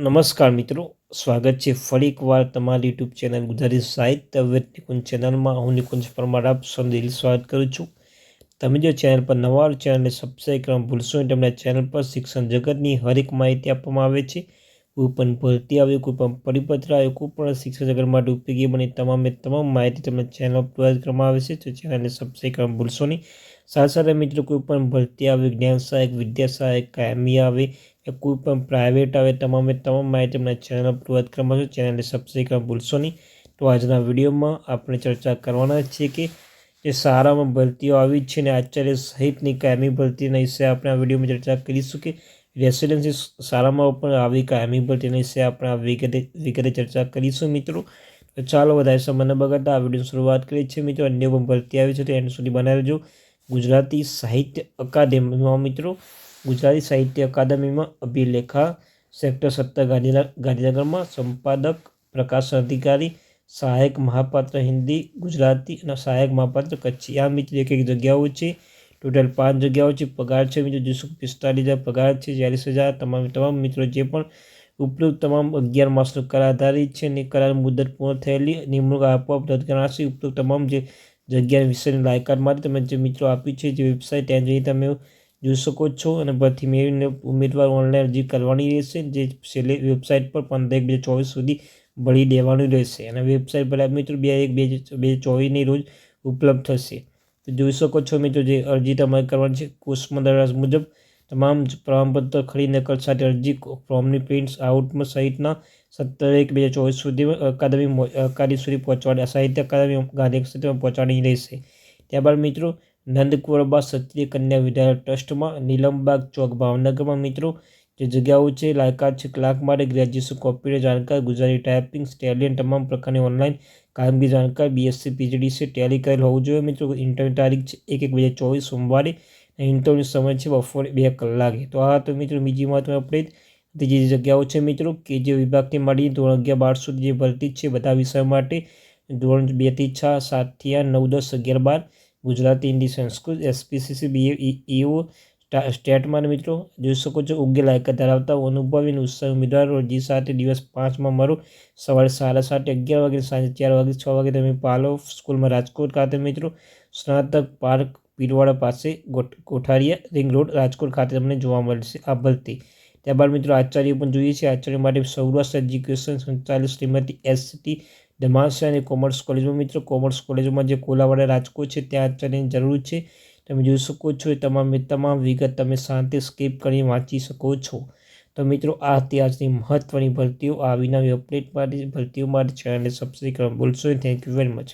નમસ્કાર મિત્રો, સ્વાગત છે ફરી એકવાર તમારી યુટ્યુબ ચેનલ ગુજરાતી સાહિત્ય વેદ નિકુંજ ચેનલમાં. હું નિકુંજ પરમાર, આપ સૌનું સ્વાગત કરું છું. તમે જો ચેનલ પર નવા ચેનલને સબસ્ક્રાઈબ કરવા ભૂલશો તમને ચેનલ પર શિક્ષણ જગતની હરેક માહિતી આપવામાં આવે છે. કોઈ પણ ભરતી આવે, કોઈ પણ પરિપત્ર આવે, કોઈ પણ શિક્ષણ જગત માટે ઉપયોગી બને તમામે તમામ માહિતી તમને ચેનલ પર કરવામાં આવે છે. તો ચેનલને સબસ્ક્રાઈબ કરવા ભૂલશો નહીં. સાથે સાથે મિત્રો, કોઈ પણ ભરતી આવે, જ્ઞાન સહાયક, વિદ્યા સહાયક, કાયમી આવે કે કોઈ પણ પ્રાઇવેટ આવે, તમામે તમામ માહિતી અમને ચેનલ પ્રોવાઈડ કરવામાં આવશે ચેનલને સબસ્ક્રાઈબ કરવા ભૂલશો નહીં. તો આજના વિડીયોમાં આપણે ચર્ચા કરવાના છીએ કે જે સારામાં ભરતીઓ આવી છે ને આચાર્ય સહિતની કાયમી ભરતીના વિશે આપણે આ વિડીયોમાં ચર્ચા કરીશું કે રેસિડેન્સી સારામાં પણ આવી કાયમી ભરતીના વિશે આપણે આ વિગતે વિગતે ચર્ચા કરીશું મિત્રો. તો ચાલો વધારે સમયને બગાડતા આ વિડીયોની શરૂઆત કરીએ છીએ. મિત્રો, અન્ય પણ ભરતી આવી છે તો એન્ડ સુધી બનાવી ગુજરાતી સાહિત્ય અકાદમીમાં મિત્રો, ગુજરાતી સાહિત્ય અકાદમીમાં અભિલેખા, સેક્ટર સત્તર ગાંધીનગર ગાંધીનગરમાં સંપાદક, પ્રકાશન અધિકારી, સહાયક મહાપાત્ર હિન્દી, ગુજરાતી અને સહાયક મહાપાત્ર કચ્છી. આ મિત્ર એક એક જગ્યાઓ છે. ટોટલ પાંચ જગ્યાઓ છે. પગાર છે મિત્રો જોશો પિસ્તાલીસ હજાર પગાર છે, ચાલીસ હજાર. તમામ તમામ મિત્રો જે પણ ઉપલબ્ધ તમામ અગિયાર માસનો કરાર આધારિત છે અને કરાર મુદત પૂર્ણ થયેલી. નિમણૂક આપવા રદ ગણાશે ઉપલબ્ધ તમામ જે જગ્યા વિશેની લાયકાત માટે તમે જે મિત્રો આપી છે, જે વેબસાઇટ ત્યાં જઈ તમે જોઈ શકો છો. અને ભરતી મેળવીને ઉમેદવાર ઓનલાઈન અરજી કરવાની રહેશે, જે છેલ્લે વેબસાઇટ પર પંદર એક બે ચોવીસ સુધી ભરી દેવાનું રહેશે. અને વેબસાઇટ પર મિત્રો બે એક બે બે ચોવીસની રોજ ઉપલબ્ધ થશે. તો જોઈ શકો છો મિત્રો જે અરજી તમારે કરવાની છે કોર્સમાં દરાજ મુજબ તમામ પ્રમાણપત્ર ખરીદ નકલ સાથે અરજી ફોર્મની પ્રિન્ટ્સ આઉટમાં સહિતના સત્તર એક બે હજાર ચોવીસ સુધી અકાદમી અકાદમી સુધી પહોંચવાની સાહિત્ય અકાદમી ગાંધી સુધીમાં પહોંચાડી રહેશે. ત્યારબાદ મિત્રો નંદકુરબા ક્ષત્રિય કન્યા વિદ્યાલય ટ્રસ્ટમાં, નીલમબાગ ચોક ભાવનગરમાં મિત્રો જે જગ્યાઓ છે, લાયકાત છે, ક્લાર્ક માટે ગ્રેજ્યુએશન કોમ્પ્યુટર જાણકાર, ગુજરાતી ટાઈપિંગ સ્ટેલિયન તમામ પ્રકારની ઓનલાઈન કામગીરી જાણકાર બીએસસી પીજીડી છે, ટેલી કરેલ હોવું જોઈએ. મિત્રો, ઇન્ટરવ્યૂ તારીખ છે, એક એક બે ચોવીસ સોમવારે. ઇન્ટરવ્યૂ સમય છે, બપોરે બે કલાકે. તો આ તો મિત્રો બીજી મહત્વની અપડેટ ત્રીજી જગ્યાઓ છે, મિત્રો, કે જે વિભાગથી મળી ધોરણ અગિયાર, બાર સુધી જે ભરતી છે, બધા વિષય માટે ધોરણ બેથી છ સાતથી આઠ નવ, દસ, અગિયાર, બાર Gujarati Hindi Sanskrit SPCC B EO સ્ટેટમાં મિત્રો, જોઈ શકો છો ઉગ્ય લાયકાત ધરાવતા અનુભવી અને ઉત્સાહી ઉમેદવારો અરજી સાથે દિવસ પાંચમાં મારો, સવારે સાડા સાત અગિયાર વાગે, સાંજે ચાર વાગે, છ વાગે તમે પાલો સ્કૂલમાં રાજકોટ ખાતે મિત્રો, સ્નાતક પાર્ક પીરવાડા પાસે કોઠારીયા રિંગ રોડ, રાજકોટ ખાતે તમને જોવા મળશે આ ભરતી. ત્યારબાદ મિત્રો, આચાર્ય પણ જોઈએ છે. આચાર્ય માટે સૌરાષ્ટ્ર એજ્યુકેશન સંચાલિત શ્રીમતી એસટી દમાસા અને કોમર્સ કોલેજમાં મિત્રો, કોમર્સ કોલેજમાં જે કોલાવાડા રાજકોટ છે, ત્યાં આચાર્યની જરૂર છે. તમે જોઈ શકો છો એ તમામ તમામ વિગત તમે શાંતિ સ્કીપ કરી વાંચી શકો છો. તો મિત્રો, આ હતી આજની મહત્ત્વની ભરતીઓ. આ વિના અપડેટ માટે ભરતીઓ માટે ચેનલને સબસ્ક્રાઈબ કરવા ભૂલશો થેન્ક યુ વેરી મચ